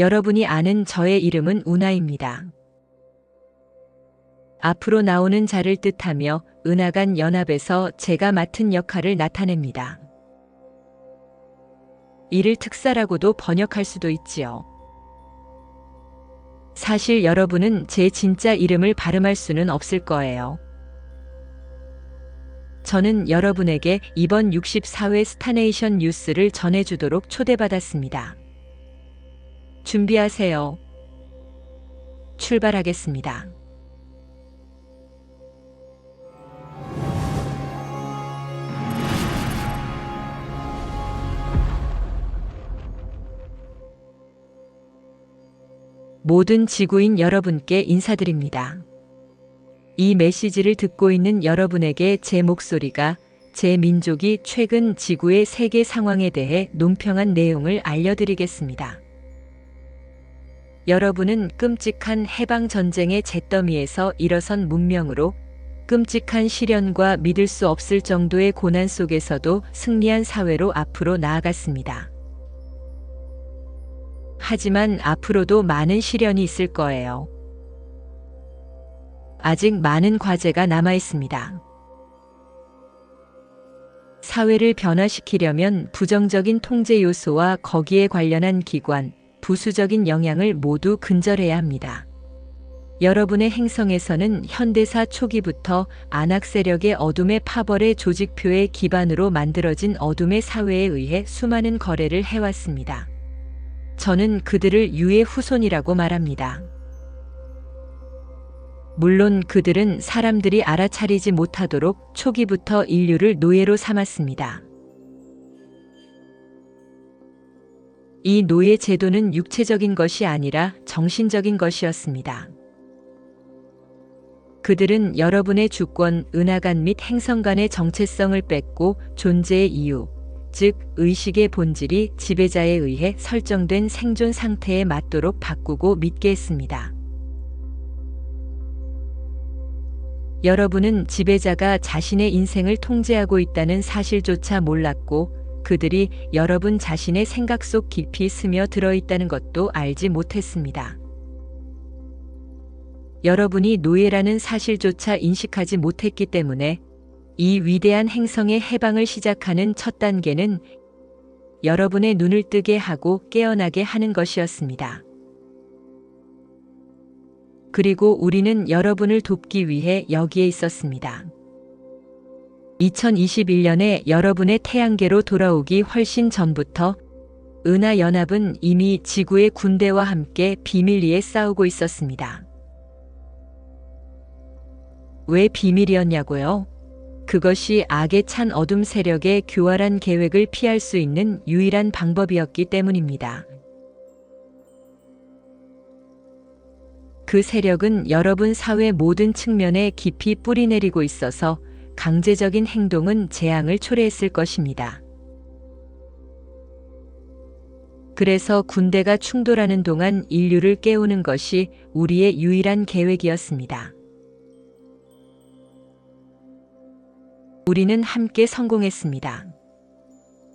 여러분이 아는 저의 이름은 우나입니다. 앞으로 나오는 자를 뜻하며 은하간 연합에서 제가 맡은 역할을 나타냅니다. 이를 특사라고도 번역할 수도 있지요. 사실 여러분은 제 진짜 이름을 발음할 수는 없을 거예요. 저는 여러분에게 이번 64회 스타네이션 뉴스를 전해주도록 초대받았습니다. 준비하세요. 출발하겠습니다. 모든 지구인 여러분께 인사드립니다. 이 메시지를 듣고 있는 여러분에게 제 목소리가 제 민족이 최근 지구의 세계 상황에 대해 논평한 내용을 알려드리겠습니다. 여러분은 끔찍한 해방 전쟁의 잿더미에서 일어선 문명으로 끔찍한 시련과 믿을 수 없을 정도의 고난 속에서도 승리한 사회로 앞으로 나아갔습니다. 하지만 앞으로도 많은 시련이 있을 거예요. 아직 많은 과제가 남아 있습니다. 사회를 변화시키려면 부정적인 통제 요소와 거기에 관련한 기관, 부수적인 영향을 모두 근절해야 합니다. 여러분의 행성에서는 현대사 초기부터 안악 세력의 어둠의 파벌의 조직표의 기반으로 만들어진 어둠의 사회에 의해 수많은 거래를 해왔습니다. 저는 그들을 유의 후손이라고 말합니다. 물론 그들은 사람들이 알아차리지 못하도록 초기부터 인류를 노예로 삼았습니다. 이 노예 제도는 육체적인 것이 아니라 정신적인 것이었습니다. 그들은 여러분의 주권, 은하간 및 행성 간의 정체성을 뺏고 존재의 이유, 즉 의식의 본질이 지배자에 의해 설정된 생존 상태에 맞도록 바꾸고 믿게 했습니다. 여러분은 지배자가 자신의 인생을 통제하고 있다는 사실조차 몰랐고 그들이 여러분 자신의 생각 속 깊이 스며들어 있다는 것도 알지 못했습니다. 여러분이 노예라는 사실조차 인식하지 못했기 때문에 이 위대한 행성의 해방을 시작하는 첫 단계는 여러분의 눈을 뜨게 하고 깨어나게 하는 것이었습니다. 그리고 우리는 여러분을 돕기 위해 여기에 있었습니다. 2021년에 여러분의 태양계로 돌아오기 훨씬 전부터 은하연합은 이미 지구의 군대와 함께 비밀리에 싸우고 있었습니다. 왜 비밀이었냐고요? 그것이 악에 찬 어둠 세력의 교활한 계획을 피할 수 있는 유일한 방법이었기 때문입니다. 그 세력은 여러분 사회 모든 측면에 깊이 뿌리내리고 있어서 강제적인 행동은 재앙을 초래했을 것입니다. 그래서 군대가 충돌하는 동안 인류를 깨우는 것이 우리의 유일한 계획이었습니다. 우리는 함께 성공했습니다.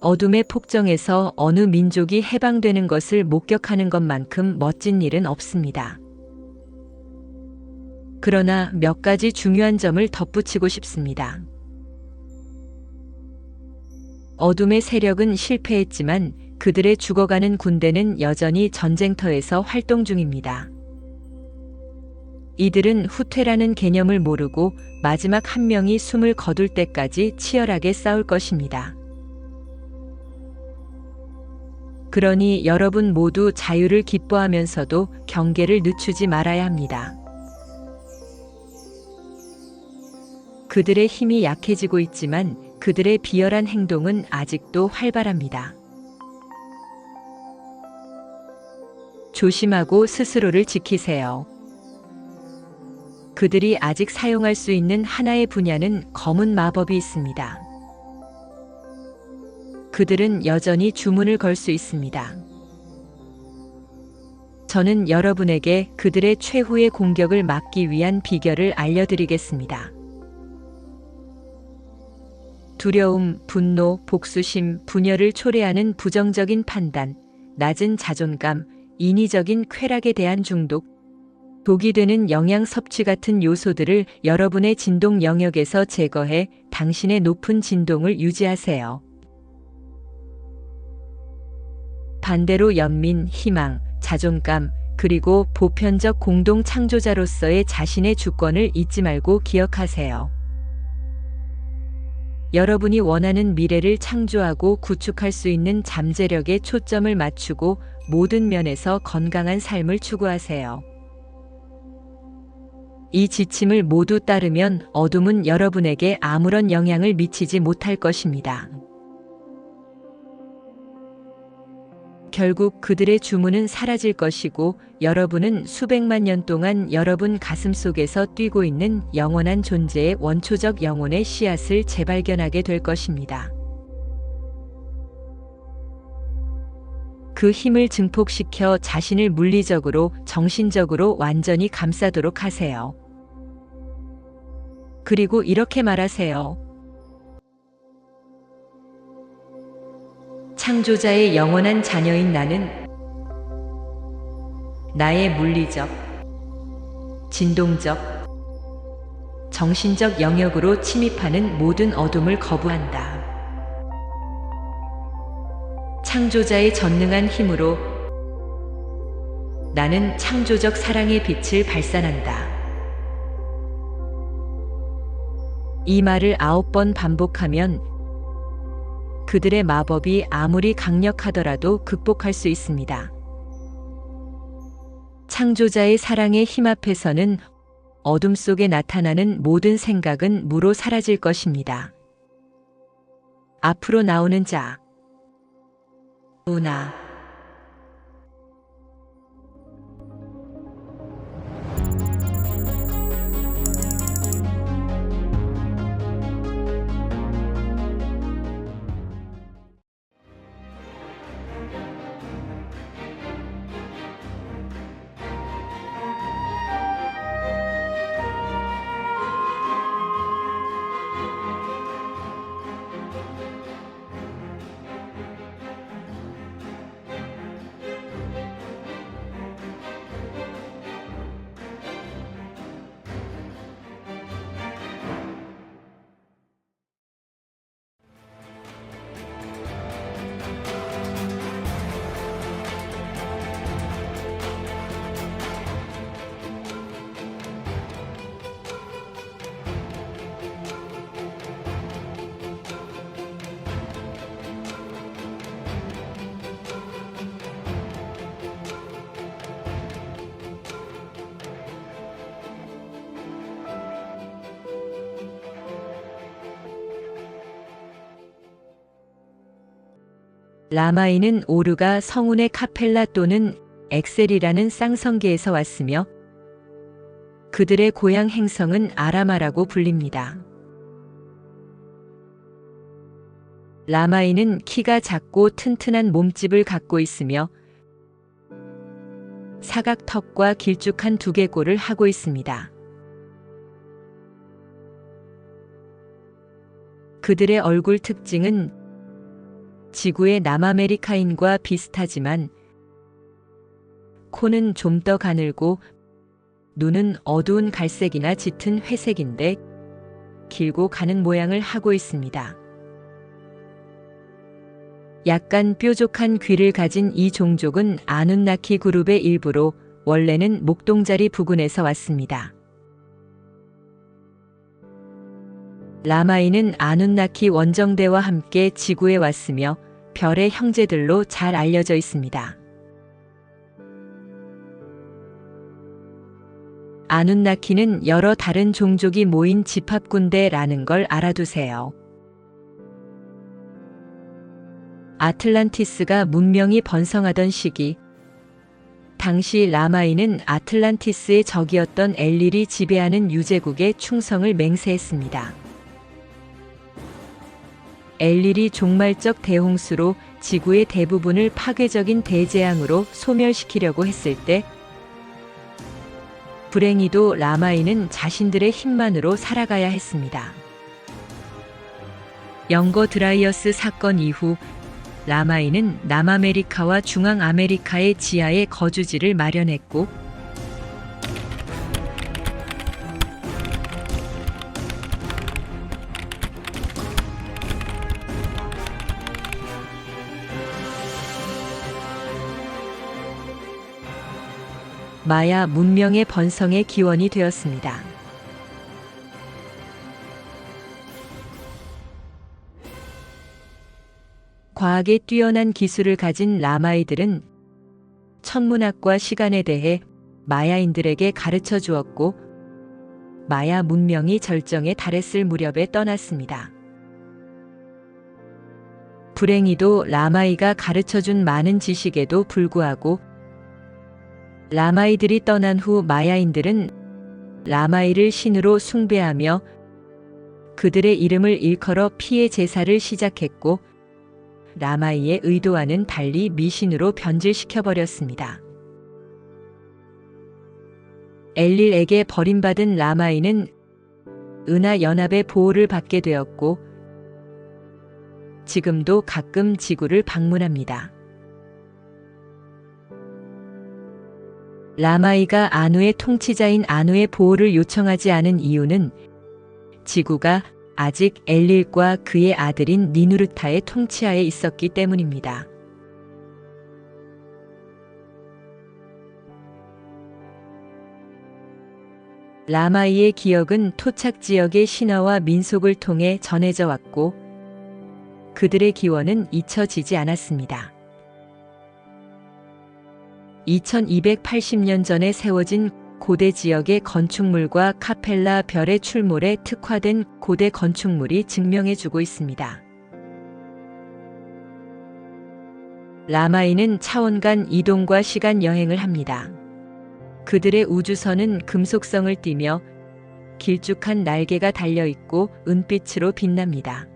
어둠의 폭정에서 어느 민족이 해방되는 것을 목격하는 것만큼 멋진 일은 없습니다. 그러나 몇 가지 중요한 점을 덧붙이고 싶습니다. 어둠의 세력은 실패했지만 그들의 죽어가는 군대는 여전히 전쟁터에서 활동 중입니다. 이들은 후퇴라는 개념을 모르고 마지막 한 명이 숨을 거둘 때까지 치열하게 싸울 것입니다. 그러니 여러분 모두 자유를 기뻐하면서도 경계를 늦추지 말아야 합니다. 그들의 힘이 약해지고 있지만 그들의 비열한 행동은 아직도 활발합니다. 조심하고 스스로를 지키세요. 그들이 아직 사용할 수 있는 하나의 분야는 검은 마법이 있습니다. 그들은 여전히 주문을 걸 수 있습니다. 저는 여러분에게 그들의 최후의 공격을 막기 위한 비결을 알려드리겠습니다. 두려움, 분노, 복수심, 분열을 초래하는 부정적인 판단, 낮은 자존감, 인위적인 쾌락에 대한 중독, 독이 되는 영양 섭취 같은 요소들을 여러분의 진동 영역에서 제거해 당신의 높은 진동을 유지하세요. 반대로 연민, 희망, 자존감, 그리고 보편적 공동 창조자로서의 자신의 주권을 잊지 말고 기억하세요. 여러분이 원하는 미래를 창조하고 구축할 수 있는 잠재력에 초점을 맞추고 모든 면에서 건강한 삶을 추구하세요. 이 지침을 모두 따르면 어둠은 여러분에게 아무런 영향을 미치지 못할 것입니다. 결국 그들의 주문은 사라질 것이고 여러분은 수백만 년 동안 여러분 가슴 속에서 뛰고 있는 영원한 존재의 원초적 영혼의 씨앗을 재발견하게 될 것입니다. 그 힘을 증폭시켜 자신을 물리적으로, 정신적으로 완전히 감싸도록 하세요. 그리고 이렇게 말하세요. 창조자의 영원한 자녀인 나는 나의 물리적, 진동적, 정신적 영역으로 침입하는 모든 어둠을 거부한다. 창조자의 전능한 힘으로 나는 창조적 사랑의 빛을 발산한다. 이 말을 아홉 번 반복하면 그들의 마법이 아무리 강력하더라도 극복할 수 있습니다. 창조자의 사랑의 힘 앞에서는 어둠 속에 나타나는 모든 생각은 무로 사라질 것입니다. 앞으로 나오는 자, 우나, 라마인은 오르가 성운의 카펠라 또는 엑셀이라는 쌍성계에서 왔으며 그들의 고향 행성은 아라마라고 불립니다. 라마인은 키가 작고 튼튼한 몸집을 갖고 있으며 사각턱과 길쭉한 두개골을 하고 있습니다. 그들의 얼굴 특징은 지구의 남아메리카인과 비슷하지만 코는 좀 더 가늘고 눈은 어두운 갈색이나 짙은 회색인데 길고 가는 모양을 하고 있습니다. 약간 뾰족한 귀를 가진 이 종족은 아눈나키 그룹의 일부로 원래는 목동자리 부근에서 왔습니다. 라마인은 아눈나키 원정대와 함께 지구에 왔으며 별의 형제들로 잘 알려져 있습니다. 아눈나키는 여러 다른 종족이 모인 집합군대라는 걸 알아두세요. 아틀란티스가 문명이 번성하던 시기, 당시 라마인은 아틀란티스의 적이었던 엘릴이 지배하는 유제국의 충성을 맹세했습니다. 엘릴이 종말적 대홍수로 지구의 대부분을 파괴적인 대재앙으로 소멸시키려고 했을 때 불행히도 라마인은 자신들의 힘만으로 살아가야 했습니다. 영거 드라이어스 사건 이후 라마이는 남아메리카와 중앙아메리카의 지하에 거주지를 마련했고 마야 문명의 번성의 기원이 되었습니다. 과학에 뛰어난 기술을 가진 라마이들은 천문학과 시간에 대해 마야인들에게 가르쳐 주었고 마야 문명이 절정에 달했을 무렵에 떠났습니다. 불행히도 라마이가 가르쳐 준 많은 지식에도 불구하고 라마이들이 떠난 후 마야인들은 라마이를 신으로 숭배하며 그들의 이름을 일컬어 피해 제사를 시작했고 라마이의 의도와는 달리 미신으로 변질시켜 버렸습니다. 엘릴에게 버림받은 라마이는 은하 연합의 보호를 받게 되었고 지금도 가끔 지구를 방문합니다. 라마이가 아누의 통치자인 아누의 보호를 요청하지 않은 이유는 지구가 아직 엘릴과 그의 아들인 니누르타의 통치하에 있었기 때문입니다. 라마이의 기억은 토착 지역의 신화와 민속을 통해 전해져 왔고 그들의 기원은 잊혀지지 않았습니다. 2280년 전에 세워진 고대 지역의 건축물과 카펠라 별의 출몰에 특화된 고대 건축물이 증명해주고 있습니다. 라마이는 차원 간 이동과 시간 여행을 합니다. 그들의 우주선은 금속성을 띠며 길쭉한 날개가 달려 있고 은빛으로 빛납니다.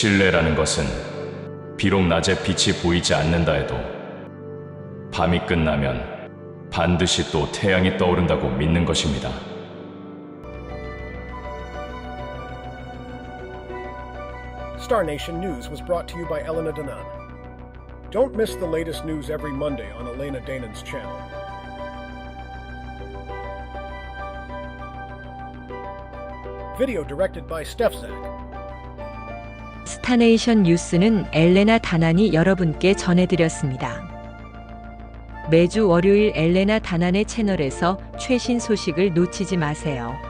신뢰라는 것은 비록 낮에 빛이 보이지 않는다 해도 밤이 끝나면 반드시 또 태양이 떠오른다고 믿는 것입니다. Star Nation News was brought to you by Elena Danan. Don't miss the latest news every Monday on Elena Danan's channel. Video directed by Steph Zach. 스타네이션 뉴스는 엘레나 다난이 여러분께 전해드렸습니다. 매주 월요일 엘레나 다난의 채널에서 최신 소식을 놓치지 마세요.